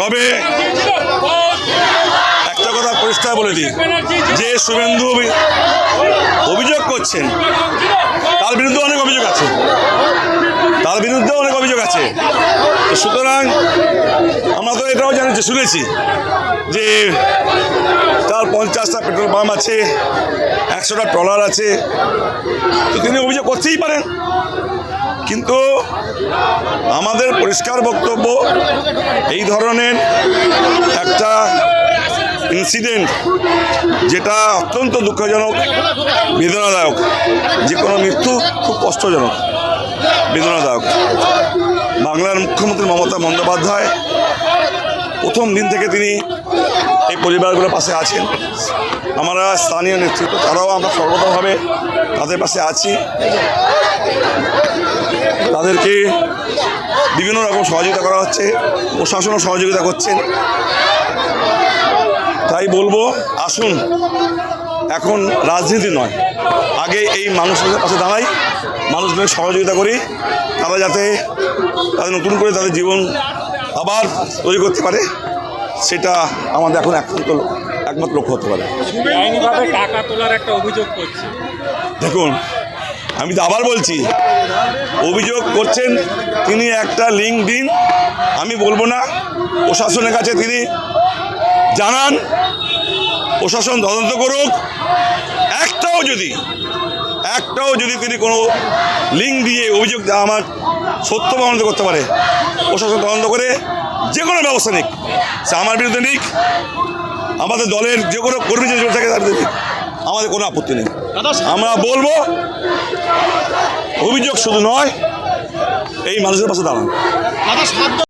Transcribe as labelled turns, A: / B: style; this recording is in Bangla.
A: তবে একটা কথা পরিষ্কার বলে দিই, যে শুভেন্দু অভিযোগ করছেন, তার বিরুদ্ধে অনেক অভিযোগ আছে। তার বিরুদ্ধে অনেক অভিযোগ আছে। সুতরাং আমরা তো এটাও জানি, যে শুনেছি যে তার পঞ্চাশটা পেট্রোল পাম্প আছে, একশোটা ট্রলার আছে। তো তিনি অভিযোগ করতেই পারেন। কিন্তু আমাদের পরিষ্কার বক্তব্য এই ধরনের একটা ইনসিডেন্ট যেটা অত্যন্ত দুঃখজনক, বেদনাদায়ক। যে কোনো মৃত্যু খুব কষ্টজনক, বেদনাদায়ক। বাংলার মুখ্যমন্ত্রী মমতা বন্দ্যোপাধ্যায় প্রথম দিন থেকে তিনি এই পরিবারগুলোর পাশে আছেন। আমরা স্থানীয় নেতৃত্ব, তারাও আমরা সর্বতভাবে তাদের পাশে আছি। তাদেরকে বিভিন্ন রকম সহযোগিতা করা হচ্ছে, প্রশাসনও সহযোগিতা করছেন। তাই বলব, আসুন, এখন রাজনীতি নয়। আগে এই মানুষদের পাশে দাঁড়াই, মানুষদের সহযোগিতা করি, তারা যাতে তাদের নতুন করে তাদের জীবন আবার তৈরি করতে পারে। সেটা আমাদের এখন একমাত্র একমাত্র লক্ষ্য হতে পারে।
B: টাকা তোলার একটা অভিযোগ করছে।
A: দেখুন আমি তো আবার বলছি অভিযোগ করছেন তিনি একটা লিঙ্ক দিন আমি বলব না প্রশাসনের কাছে তিনি জানান প্রশাসন তদন্ত করুক একটাও যদি একটাও যদি তিনি কোনো লিঙ্ক দিয়ে অভিযোগ আমার সত্য প্রমাণিত করতে পারে, প্রশাসন তদন্ত করে যে কোনো ব্যবস্থা নিক সে আমার বিরুদ্ধে নিক, আমাদের দলের যে কোনো কর্মী যে থাকে তার বিরুদ্ধে। আমাদের কোনো আপত্তি নেই আমরা বলব, অভিযোগ শুধু নয়, এই মানুষের পাশে দাঁড়ান